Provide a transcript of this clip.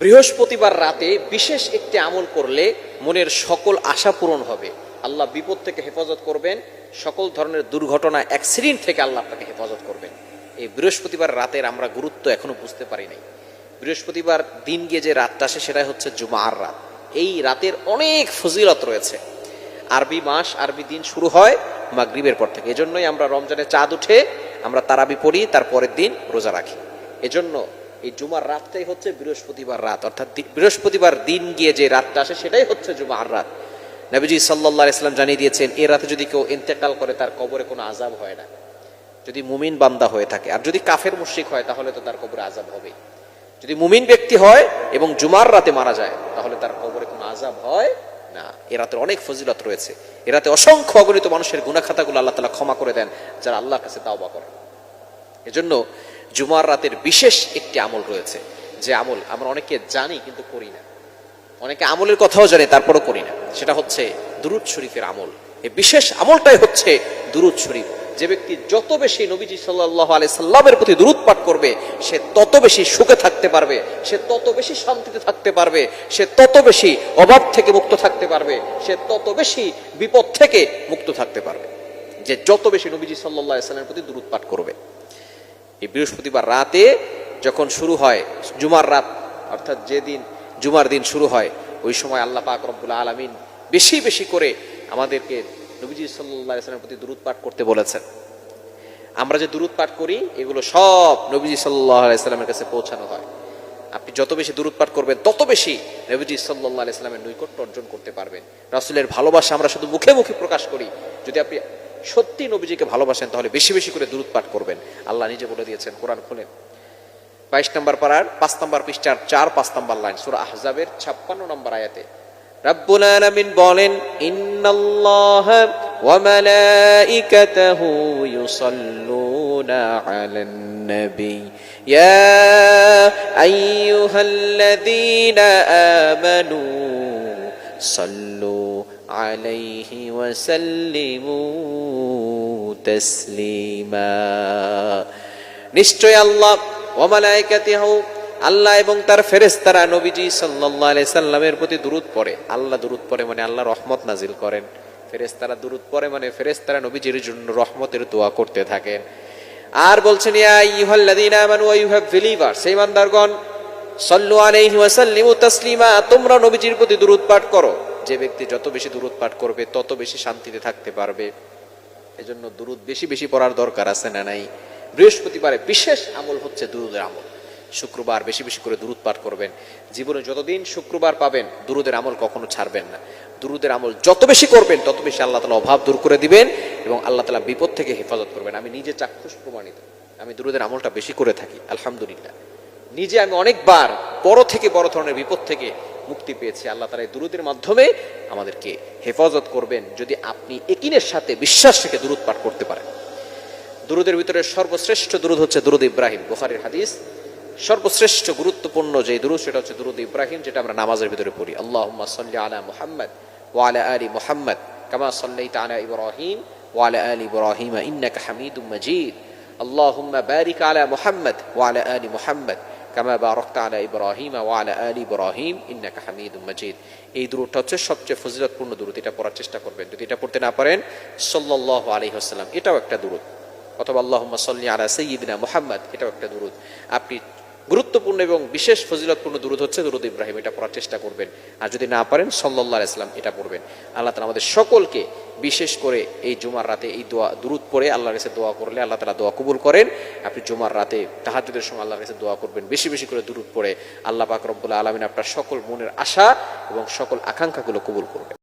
বৃহস্পতিবার রাতে বিশেষ একটি আমল করলে মনের সকল আশা পূরণ হবে। আল্লাহ বিপদ থেকে হেফাজত করবেন, সকল ধরনের দুর্ঘটনা, অ্যাক্সিডেন্ট থেকে আল্লাহ আপনাকে হেফাজত করবেন। এই বৃহস্পতিবার রাতের আমরা গুরুত্ব এখনও বুঝতে পারি নাই। বৃহস্পতিবার দিন গিয়ে যে রাতটা আসে সেটাই হচ্ছে জুমার রাত। এই রাতের অনেক ফজিলত রয়েছে। আরবি মাস, আরবি দিন শুরু হয় মাগরিবের পর থেকে। এজন্যই আমরা রমজানে চাঁদ উঠে আমরা তারাবি পড়ি তার পরের দিন রোজা রাখি। এজন্য এই জুমার রাতটাই হচ্ছে বৃহস্পতিবার রাত। অর্থাৎ বৃহস্পতিবার দিন গিয়ে যে রাতটা আসে, সেটাই হচ্ছে জুমার রাত। নবীজি সাল্লাহ ইসলাম জানিয়ে দিয়েছেন, এ রাতে যদি কেউ ইন্তেকাল করে, তার কবরে কোনো আজাব হয় না। যদি মুমিন বান্দা হয়ে থাকে, আর যদি কাফের মুশরিক হয়, তাহলে তো তার কবরে আজাব হবেই। যদি মুমিন ব্যক্তি হয় এবং জুমার রাতে মারা যায়, তাহলে তার কবরে কোনো আজাব হয় না। এ রাতের অনেক ফজিলত রয়েছে। এ রাতে অসংখ্য অগণিত মানুষের গুণাখাতাগুলো আল্লাহ তালা ক্ষমা করে দেন, যারা আল্লাহর কাছে তাওবা করে এজন্য জুমার রাতের বিশেষ একটি আমল রয়েছে। যে আমল আমরা অনেকে জানি কিন্তু করি না। অনেকে আমলের কথাও জানে, তারপরও করি না। সেটা হচ্ছে দুরুদ শরীফের আমল। এই বিশেষ আমলটাই হচ্ছে দুরুদ শরীফ। যে ব্যক্তি যত বেশি নবীজি সাল্লাহ সাল্লামের প্রতি দুরুদ পাঠ করবে, সে তত বেশি সুখে থাকতে পারবে, সে তত বেশি শান্তিতে থাকতে পারবে, সে তত বেশি অভাব থেকে মুক্ত থাকতে পারবে, সে তত বেশি বিপদ থেকে মুক্ত থাকতে পারবে। যে যত বেশি নবীজি সাল্লাহ সাল্লামের প্রতি দুরুদ পাঠ করবে। এই বৃহস্পতিবার রাতে যখন শুরু হয় জুমার রাত, অর্থাৎ যেদিন জুমার দিন শুরু হয়, ওই সময় আল্লাহ পাক রব্বুল আলমিন বেশি বেশি করে আমাদেরকে নবীজি সাল্লাহ ইসলামের প্রতি দূরত পাঠ করতে বলেছেন। আমরা যে দূরত পাঠ করি, এগুলো সব নবীজি সাল্লাহ ইসলামের কাছে পৌঁছানো হয়। আপনি যত বেশি দূরত পাঠ করবেন, তত বেশি নবীজি সাল্লাহ ইসলামের নৈকট্য অর্জন করতে পারবেন। রাসুলের ভালোবাসা আমরা শুধু মুখে মুখে প্রকাশ করি। যদি আপনি সত্যি নবীজিকে ভালোবাসেন, তাহলে বেশি বেশি করে দূরত পাঠ করবেন। আল্লাহ নিজে বলে দিয়েছেন, কোরআন খুলেন বাইশ নম্বর পাড়ার, পাঁচ নম্বর পৃষ্ঠার চার, পাঁচ নম্বর লাইন, সুরা আহজাবের ছাপ্পান্ন নম্বর আয়াতে। রব্বুল আলামিন বলেন, ইন্নাল্লাহ ওয়া মালাইকাতাহু ইউসাল্লুনা আলান নবী। ইয়া আইয়ুহাল্লাযীনা আমানু আলাইহি ওয়া সাল্লিমু তাসলিমা নিশ্চয় আল্লাহ ওমালাইকাতিহু আল্লাহ এবং তার ফেরেশতারা নবীজি সাল্লাল্লাহু আলাইহি সাল্লামের প্রতি দুরূদ পড়ে। আল্লাহ দুরূদ পড়ে মানে আল্লাহ রহমত নাজিল করেন। ফেরেশতারা দুরূদ পড়ে মানে ফেরেশতারা নবীজির জন্য রহমতের দোয়া করতে থাকেন। আর বলছেন, ইয়া আইয়ুহাল্লাযীনা আমানু ওয়া ইউহ্যাভ বিলিভার সেই ইমানদারগণ সাল্লু আলাইহি ওয়া সাল্লিমু তাসলিমা, তোমরা নবীজির প্রতি দুরূদ পাঠ করো। যে ব্যক্তি যত বেশি দুরূদ পাঠ করবে, তত বেশি শান্তিতে থাকতে পারবে। এজন্য দুরুদ বেশি বেশি পড়ার দরকার আছে না নাই? বৃহস্পতিবারে বিশেষ আমল হচ্ছে দুরুদের আমল। শুক্রবার বেশি বেশি করে দুরুদ পাঠ করবেন। জীবনে যতদিন শুক্রবার পাবেন, দুরুদের আমল কখনো ছাড়বেন না। দুরুদের আমল যত বেশি করবেন, তত বেশি আল্লাহ তালা অভাব দূর করে দিবেন এবং আল্লাহ তালা বিপদ থেকে হেফাজত করবেন। আমি নিজে চাক্ষুষ প্রমাণিত। আমি দুরুদের আমলটা বেশি করে থাকি, আলহামদুলিল্লাহ। নিজে আমি অনেকবার বড় থেকে বড় ধরনের বিপদ থেকে মুক্তি পেয়েছি। আল্লাহ তালা এই দুরুদের মাধ্যমে আমাদেরকে হেফাজত করবেন যদি আপনি একিনের সাথে বিশ্বাস থেকে দূরত পাঠ করতে পারেন। দুরুদের ভিতরে সর্বশ্রেষ্ঠ দুরুদ হচ্ছে দুরুদ ইব্রাহিম। বুখারির হাদিস, সর্বশ্রেষ্ঠ গুরুত্বপূর্ণ যে দূর সেটা হচ্ছে দুরুদ ইব্রাহিম, যেটা আমরা নামাজের ভিতরে পড়ি। আল্লাহ সাল্লি আলা মুহাম্মদ ওয়ালা আলী মুহাম্মদ কামা সাল্লাই তালা ইব্রাহিম ওয়ালা আলী ইব্রাহিম ইন্নাক হামিদুম মজিদ। আল্লাহ বারিক আলা মুহাম্মদ ওয়ালা আলী মুহাম্মদ কামা বারাকতা আলা ইব্রাহিম ওয়া আলা আলি ইব্রাহিম ইন্নাকা হামিদুম মাজিদ এই দূরটা হচ্ছে সবচেয়ে ফজিলতপূর্ণ দূরত এটা পড়ার চেষ্টা করবেন। যদি এটা পড়তে না পারেন, সাল্লাল্লাহু আলাইহি ওয়াসাল্লাম, এটাও একটা দূরত অথবা আল্লাহুম্মা সাল্লি আলা সাইয়্যিদিনা মুহাম্মদ, এটাও একটা দূরত আপনি গুরুত্বপূর্ণ এবং বিশেষ ফজিলতপূর্ণ দূরত হচ্ছে দুরুদ ইব্রাহিম, এটা পড়ার চেষ্টা করবেন। আর যদি না পারেন, সাল্লাল্লাহু আলাইহি সাল্লাম এটা পড়বেন। আল্লাহ তাআলা আমাদের সকলকে বিশেষ করে এই জুমার রাতে এই দোয়া, দুরুদ পড়ে আল্লাহর কাছে দোয়া করলে আল্লাহ তাআলা দোয়া কবুল করেন। আপনি জুমার রাতে তাহাজ্জুদের সময় আল্লাহর কাছে দোয়া করবেন, বেশি বেশি করে দুরুদ পড়ে। আল্লাহ পাক রব্বুল আলামিন আপনার সকল মনের আশা এবং সকল আকাঙ্ক্ষাগুলো কবুল করবেন।